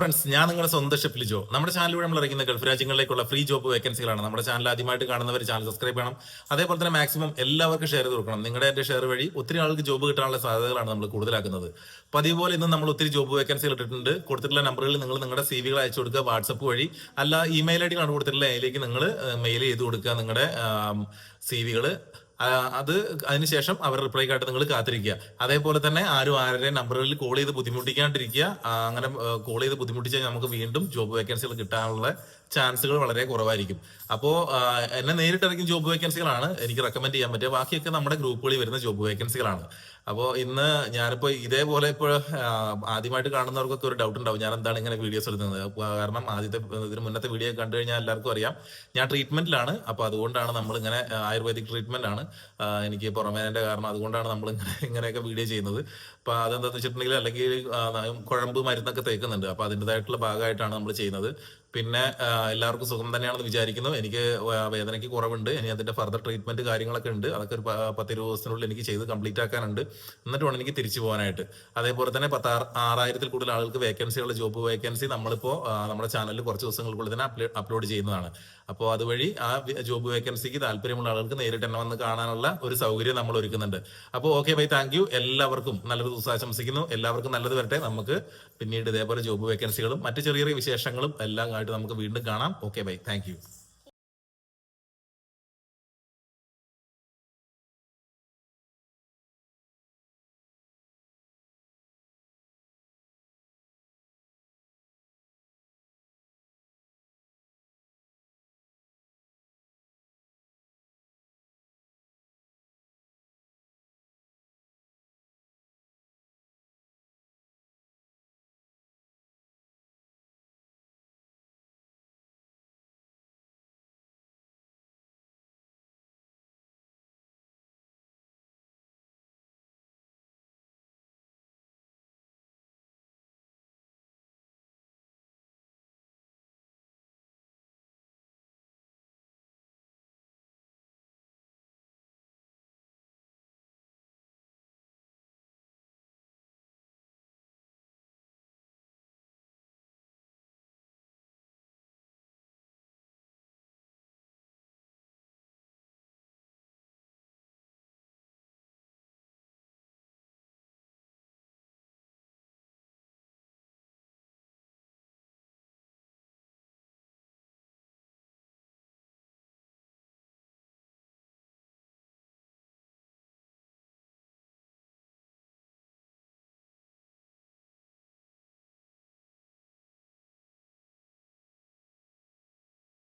Friends ഞാൻ നിങ്ങളുടെ സ്വന്തം ഷെഫ് ജോ. നമ്മുടെ ചാനലിലൂടെ നമ്മൾ ഇറങ്ങുന്ന ഗൾഫ് രാജ്യങ്ങളിലേക്കുള്ള ഫ്രീ ജോബ് വേക്കൻസികളാണ് നമ്മുടെ ചാനൽ ആദ്യമായിട്ട് കാണുന്നവർ ചാനൽ സബ്സ്ക്രൈബ് ചെയ്യണം. അതേപോലെ തന്നെ മാക്സിമം എല്ലാവർക്കും ഷെയർ ചെയ്ത് കൊടുക്കണം. നിങ്ങളുടെ എന്റെ ഷെയർ വഴി ഒത്തിരി ആൾക്ക് ജോബ് കിട്ടാനുള്ള സാധ്യതകളാണ് നമ്മൾ കൂടുതലാക്കുന്നത്. പതിവ് പോലെ ഇന്ന് നമ്മൾ ഒത്തിരി ജോബ് വേക്കൻസികൾ ഇട്ടിട്ടുണ്ട്. കൊടുത്തിട്ടുള്ള നമ്പറുകളിൽ നിങ്ങൾ നിങ്ങളുടെ സി വികൾ അയച്ചു കൊടുക്കുക വാട്സപ്പ് വഴി. അല്ല ഇമെയിൽ ഐ ഡികളാണ് കൊടുത്തിട്ടുള്ള അതിലേക്ക് നിങ്ങൾ മെയിൽ ചെയ്ത് കൊടുക്കുക നിങ്ങളുടെ സി വികൾ അത് അതിനുശേഷം അവർ റിപ്ലൈ കാട്ട് നിങ്ങൾ കാത്തിരിക്കുക. അതേപോലെ തന്നെ ആരും ആരുടെ നമ്പറുകളിൽ കോൾ ചെയ്ത് ബുദ്ധിമുട്ടിക്കാണ്ടിരിക്കുക. അങ്ങനെ കോൾ ചെയ്ത് ബുദ്ധിമുട്ടിച്ചാൽ നമുക്ക് വീണ്ടും ജോബ് വേക്കൻസികൾ കിട്ടാനുള്ള ചാൻസുകൾ വളരെ കുറവായിരിക്കും. അപ്പോൾ എന്നെ നേരിട്ടിറങ്ങിയ ജോബ് വേക്കൻസികളാണ് എനിക്ക് റെക്കമെൻഡ് ചെയ്യാൻ പറ്റുക ബാക്കിയൊക്കെ നമ്മുടെ ഗ്രൂപ്പുകളിൽ വരുന്ന ജോബ് വേക്കൻസികളാണ് അപ്പോൾ ഇന്ന് ഞാനിപ്പോ ഇതേപോലെ ഇപ്പോൾ ആദ്യമായിട്ട് കാണുന്നവർക്കൊക്കെ ഒരു ഡൗട്ട് ഉണ്ടാവും. ഞാൻ എന്താണ് ഇങ്ങനെ വീഡിയോസ് എടുക്കുന്നത്? കാരണം ആദ്യത്തെ ഇതിന് മുന്നത്തെ വീഡിയോ കണ്ടു കഴിഞ്ഞാൽ എല്ലാവർക്കും അറിയാം. ഞാൻ ട്രീറ്റ്മെന്റിലാണ് അപ്പോൾ അതുകൊണ്ടാണ് നമ്മൾ ഇങ്ങനെ ആയുർവേദിക് ട്രീറ്റ്മെന്റ് ആണ് എനിക്ക് പുറമേന്റെ കാരണം അതുകൊണ്ടാണ് നമ്മൾ ഇങ്ങനെ ഇങ്ങനെയൊക്കെ വീഡിയോ ചെയ്യുന്നത്. അപ്പൊ അതെന്താണെന്ന് വെച്ചിട്ടുണ്ടെങ്കിൽ അല്ലെങ്കിൽ കുഴമ്പ് മരുന്നൊക്കെ തേക്കുന്നുണ്ട്. അപ്പൊ അതിന്റെതായിട്ടുള്ള ഭാഗമായിട്ടാണ് നമ്മൾ ചെയ്യുന്നത്. പിന്നെ എല്ലാവർക്കും സുഖം തന്നെയാണെന്ന് വിചാരിക്കുന്നു. എനിക്ക് വേദനയ്ക്ക് കുറവുണ്ട്. ഇനി അതിന്റെ ഫർദർ ട്രീറ്റ്മെന്റ് കാര്യങ്ങളൊക്കെ ഉണ്ട്. അതൊക്കെ ഒരു പത്തിരുപത് ദിവസത്തിനുള്ളിൽ എനിക്ക് ചെയ്ത് കംപ്ലീറ്റ് ആക്കാനുണ്ട്. എന്നിട്ട് വേണം എനിക്ക് തിരിച്ചു പോകാനായിട്ട്. അതേപോലെ തന്നെ പത്ത് ആറ് ആറായിരത്തിൽ കൂടുതൽ ആളുകൾക്ക് വേക്കൻസിയുള്ള ജോബ് വേക്കൻസി നമ്മളിപ്പോ നമ്മുടെ ചാനലിൽ കുറച്ച് ദിവസങ്ങൾക്കുള്ളിൽ തന്നെ അപ്ലോഡ് ചെയ്യുന്നതാണ്. അപ്പോൾ അതുവഴി ആ ജോബ് വേക്കൻസിക്ക് താല്പര്യമുള്ള ആളുകൾക്ക് നേരിട്ട് തന്നെ വന്ന് കാണാനുള്ള ഒരു സൗകര്യം നമ്മൾ ഒരുക്കുന്നുണ്ട്. അപ്പോൾ ഓക്കെ ബൈ താങ്ക് യു എല്ലാവർക്കും നല്ലൊരു ദിവസം ആശംസിക്കുന്നു. എല്ലാവർക്കും നല്ലത് വരട്ടെ. നമുക്ക് പിന്നീട് ഇതേപോലെ ജോബ് വേക്കൻസികളും മറ്റു ചെറിയ ചെറിയ വിശേഷങ്ങളും എല്ലാം ആയിട്ട് നമുക്ക് വീണ്ടും കാണാം. Okay bye thank